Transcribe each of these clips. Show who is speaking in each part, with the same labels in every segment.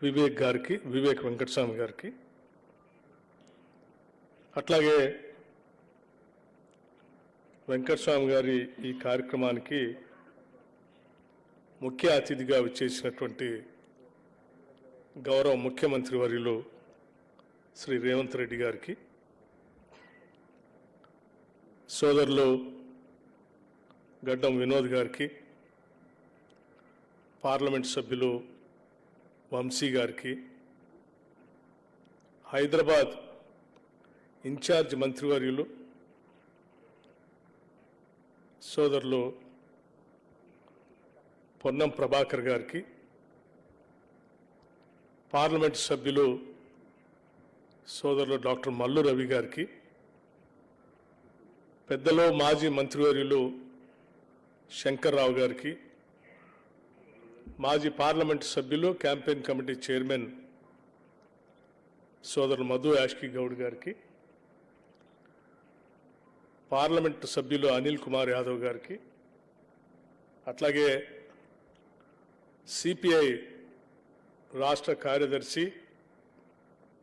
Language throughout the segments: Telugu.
Speaker 1: వివేక్ గారికి వివేక్ వెంకటస్వామి గారికి అట్లాగే వెంకటస్వామి గారి ఈ కార్యక్రమానికి ముఖ్య అతిథిగా విచ్చేసినటువంటి గౌరవ ముఖ్యమంత్రి వర్యులు శ్రీ రేవంత్ రెడ్డి గారికి సోదరులు గడ్డం వినోద్ గారికి పార్లమెంట్ సభ్యులు వంశీ గారికి. హైదరాబాద్ ఇన్ఛార్జ్ మంత్రివర్యులు సోదరులు పొన్నం ప్రభాకర్ గారికి పార్లమెంట్ సభ్యులు సోదరులు డాక్టర్ మల్లు రవి గారికి పెద్దలో మాజీ మంత్రివర్యులు శంకర్రావు గారికి మాజీ పార్లమెంట్ సభ్యులు క్యాంపెయిన్ కమిటీ చైర్మన్ సోదరు మధు యాష్కి గౌడ్ గారికి పార్లమెంట్ సభ్యులు అనిల్ కుమార్ యాదవ్ గారికి అట్లాగే సిపిఐ రాష్ట్ర కార్యదర్శి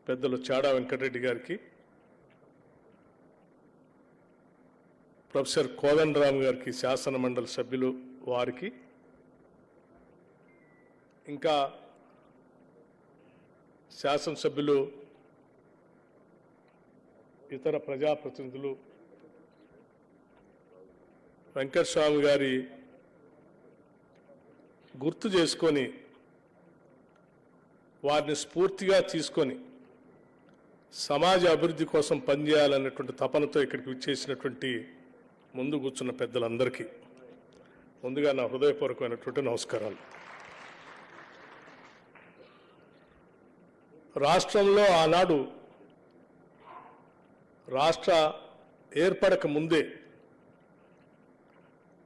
Speaker 1: పెద్దలు చాడా వెంకటరెడ్డి గారికి ప్రొఫెసర్ కోదండరామ్ గారికి శాసనమండలి సభ్యులు వారికి ఇంకా శాసనసభ్యులు ఇతర ప్రజాప్రతినిధులు వెంకటస్వామి గారి గుర్తు చేసుకొని వారిని స్ఫూర్తిగా తీసుకొని సమాజ అభివృద్ధి కోసం పనిచేయాలన్నటువంటి తపనతో ఇక్కడికి విచ్చేసినటువంటి ముందు కూర్చున్న పెద్దలందరికీ ముందుగా నా హృదయపూర్వకమైనటువంటి నమస్కారాలు. రాష్ట్రంలో ఆనాడు రాష్ట్ర ఏర్పడక ముందే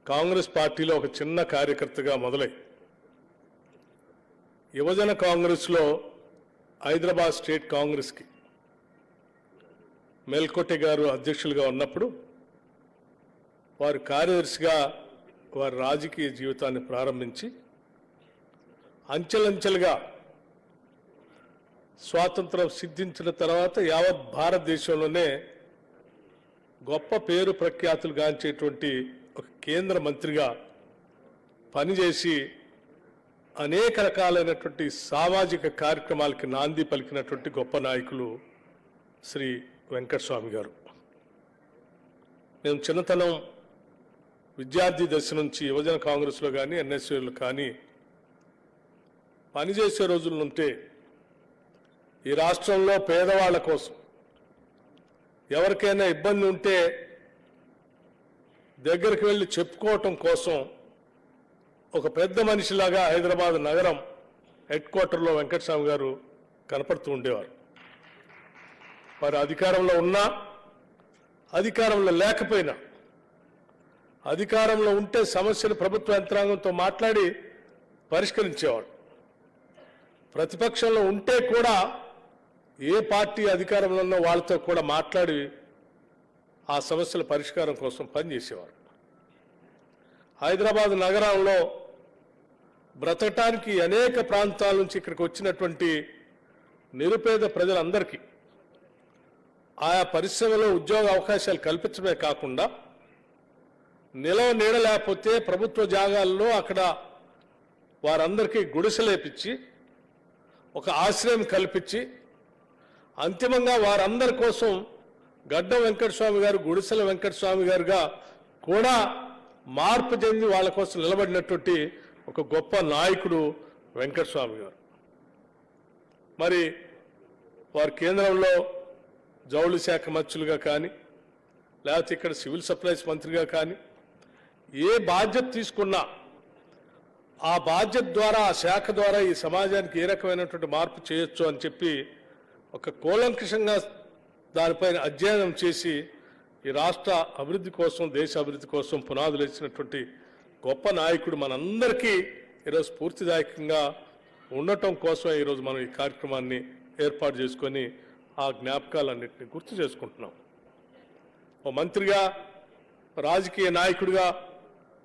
Speaker 1: కాంగ్రెస్ పార్టీలో ఒక చిన్న కార్యకర్తగా మొదలై యువజన కాంగ్రెస్లో హైదరాబాద్ స్టేట్ కాంగ్రెస్కి మేల్కోటె గారు అధ్యక్షులుగా ఉన్నప్పుడు వారు కార్యదర్శిగా వారి రాజకీయ జీవితాన్ని ప్రారంభించి అంచెలంచెలుగా స్వాతంత్రం సిద్ధించిన తర్వాత యావత్ భారతదేశంలోనే గొప్ప పేరు ప్రఖ్యాతులు గాంచేటువంటి ఒక కేంద్ర మంత్రిగా పనిచేసి అనేక రకాలైనటువంటి సామాజిక కార్యక్రమాలకి నాంది పలికినటువంటి గొప్ప నాయకులు శ్రీ వెంకటస్వామి గారు. నేను చిన్నతనం విద్యార్థి దశ నుంచి యువజన కాంగ్రెస్లో కానీ ఎన్ఎస్యూలో కానీ పనిచేసే రోజులు ఉంటే ఈ రాష్ట్రంలో పేదవాళ్ళ కోసం ఎవరికైనా ఇబ్బంది ఉంటే దగ్గరికి వెళ్ళి చెప్పుకోవటం కోసం ఒక పెద్ద మనిషిలాగా హైదరాబాద్ నగరం హెడ్ క్వార్టర్లో వెంకటస్వామి గారు కనపడుతూ ఉండేవారు. వారు అధికారంలో ఉన్నా అధికారంలో లేకపోయినా అధికారంలో ఉంటే సమస్యలు ప్రభుత్వ యంత్రాంగంతో మాట్లాడి పరిష్కరించేవాడు ప్రతిపక్షంలో ఉంటే కూడా ఏ పార్టీ అధికారంలో ఉన్న వాళ్ళతో కూడా మాట్లాడి ఆ సమస్యల పరిష్కారం కోసం పనిచేసేవారు. హైదరాబాద్ నగరంలో బ్రతకటానికి అనేక ప్రాంతాల నుంచి ఇక్కడికి వచ్చినటువంటి నిరుపేద ప్రజలందరికీ ఆయా పరిశ్రమలో ఉద్యోగ అవకాశాలు కల్పించడమే కాకుండా నిలవ నీడలేకపోతే ప్రభుత్వ జాగాల్లో అక్కడ వారందరికీ గుడిసెలేపించి ఒక ఆశ్రయం కల్పించి అంతిమంగా వారందరి కోసం గడ్డ వెంకటస్వామి గారు గుడిసెల వెంకటస్వామి గారుగా కూడా మార్పు చెంది వాళ్ళ కోసం నిలబడినటువంటి ఒక గొప్ప నాయకుడు వెంకటస్వామి గారు. మరి వారు కేంద్రంలో జౌళి శాఖ మంత్రులుగా కానీ లేకపోతే ఇక్కడ సివిల్ సప్లైస్ మంత్రిగా కానీ ఏ బాధ్యత తీసుకున్నా ఆ బాధ్యత ద్వారా ఆ శాఖ ద్వారా ఈ సమాజానికి ఏ రకమైనటువంటి మార్పు చేయొచ్చు అని చెప్పి ఒక కూలంకషంగా దానిపైన అధ్యయనం చేసి ఈ రాష్ట్ర అభివృద్ధి కోసం దేశ అభివృద్ధి కోసం పునాదులు ఇచ్చినటువంటి గొప్ప నాయకుడు మనందరికీ ఈరోజు స్ఫూర్తిదాయకంగా ఉండటం కోసమే ఈరోజు మనం ఈ కార్యక్రమాన్ని ఏర్పాటు చేసుకొని ఆ జ్ఞాపకాలన్నింటినీ గుర్తు చేసుకుంటున్నాం. ఓ మంత్రిగా రాజకీయ నాయకుడిగా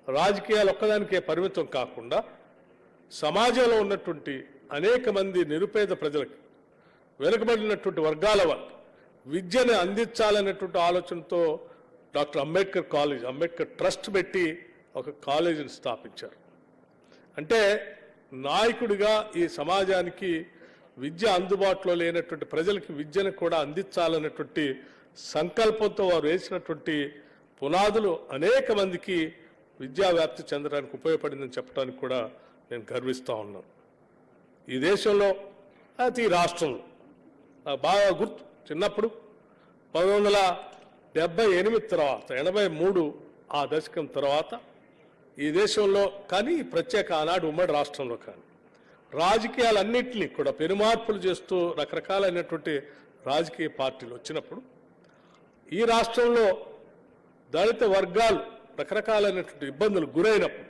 Speaker 1: రాజకీయాలు ఒక్కదానికే పరిమితం కాకుండా సమాజంలో ఉన్నటువంటి అనేక మంది నిరుపేద ప్రజలకు వెనుకబడినటువంటి వర్గాల వారికి విద్యను అందించాలనేటువంటి ఆలోచనతో doctor Ambedkar college Ambedkar trust పెట్టి ఒక కాలేజీని స్థాపించారు. అంటే నాయకుడిగా ఈ సమాజానికి విద్య అందుబాటులో లేనటువంటి ప్రజలకి విద్యను కూడా అందించాలన్నటువంటి సంకల్పంతో వారు వేసినటువంటి పునాదులు అనేక మందికి విద్యా వ్యాప్తి చెందడానికి ఉపయోగపడిందని చెప్పడానికి కూడా నేను గర్విస్తూ ఉన్నాను. ఈ దేశంలో అది ఈ రాష్ట్రంలో బాగా గుర్తు చిన్నప్పుడు పంతొమ్మిది వందల డెబ్బై ఎనిమిది తర్వాత ఎనభై మూడు ఆ దశకం తర్వాత ఈ దేశంలో కానీ ప్రత్యేక ఆనాడు ఉమ్మడి రాష్ట్రంలో కానీ రాజకీయాలన్నింటినీ కూడా పెనుమార్పులు చేస్తూ రకరకాలైనటువంటి రాజకీయ పార్టీలు వచ్చినప్పుడు ఈ రాష్ట్రంలో దళిత వర్గాలు రకరకాలైనటువంటి ఇబ్బందులు గురైనప్పుడు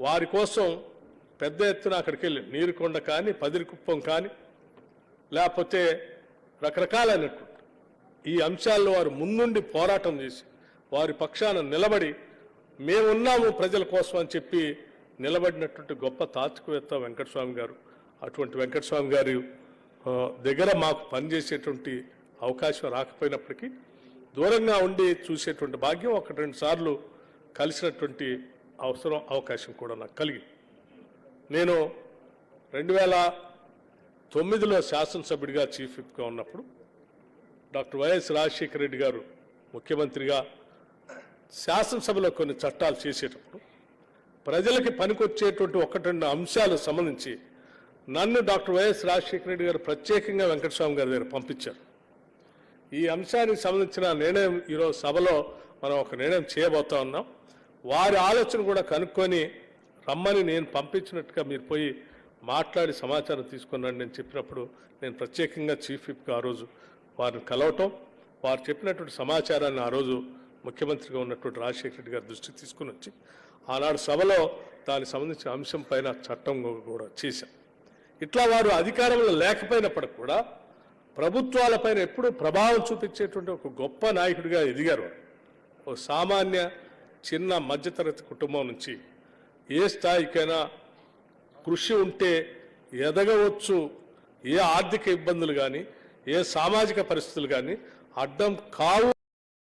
Speaker 1: వారి కోసం పెద్ద ఎత్తున అక్కడికి వెళ్ళి నీరుకొండ కానీ పదిరికుప్పం కానీ లేకపోతే రకరకాలైనటువంటి ఈ అంశాల్లో వారు ముందుండి పోరాటం చేసి వారి పక్షాన నిలబడి మేమున్నాము ప్రజల కోసం అని చెప్పి నిలబడినటువంటి గొప్ప తాత్వికవేత్త వెంకటస్వామి గారు. అటువంటి వెంకటస్వామి గారి దగ్గర మాకు పనిచేసేటువంటి అవకాశం రాకపోయినప్పటికీ దూరంగా ఉండి చూసేటువంటి భాగ్యం ఒకటి రెండు సార్లు కలిసినటువంటి అవసరం అవకాశం కూడా నాకు కలిగింది. నేను రెండు వేల తొమ్మిదిలో శాసనసభ్యుడిగా చీఫ్ విప్గా ఉన్నప్పుడు డాక్టర్ వైఎస్ రాజశేఖర రెడ్డి గారు ముఖ్యమంత్రిగా శాసనసభలో కొన్ని చట్టాలు చేసేటప్పుడు ప్రజలకి పనికొచ్చేటువంటి ఒకటి రెండు అంశాలకు సంబంధించి నన్ను డాక్టర్ వైఎస్ రాజశేఖర రెడ్డి గారు ప్రత్యేకంగా వెంకటస్వామి గారి దగ్గర పంపించారు. ఈ అంశానికి సంబంధించిన నిర్ణయం ఈరోజు సభలో మనం ఒక నిర్ణయం చేయబోతా ఉన్నాం. వారి ఆలోచన కూడా కనుక్కొని రమ్మని నేను పంపించినట్టుగా మీరు పోయి మాట్లాడి సమాచారం తీసుకున్నాను నేను చెప్పినప్పుడు నేను ప్రత్యేకంగా చీఫ్ విప్గా ఆ రోజు వారిని కలవటం వారు చెప్పినటువంటి సమాచారాన్ని ఆ రోజు ముఖ్యమంత్రిగా ఉన్నటువంటి రాజశేఖర రెడ్డి గారి దృష్టికి తీసుకుని వచ్చి ఆనాడు సభలో దానికి సంబంధించిన అంశం పైన చట్టం కూడా చేశాం. ఇట్లా వారు అధికారంలో లేకపోయినప్పటికి కూడా ప్రభుత్వాలపైన ఎప్పుడూ ప్రభావం చూపించేటువంటి ఒక గొప్ప నాయకుడిగా ఎదిగారు. ఓ సామాన్య చిన్న మధ్యతరగతి కుటుంబం నుంచి ఏ స్థాయికైనా కృషి ఉంటే ఎదగవచ్చు. ఏ ఆర్థిక ఇబ్బందులు కానీ ఏ సామాజిక పరిస్థితులు కానీ అడ్డం కావు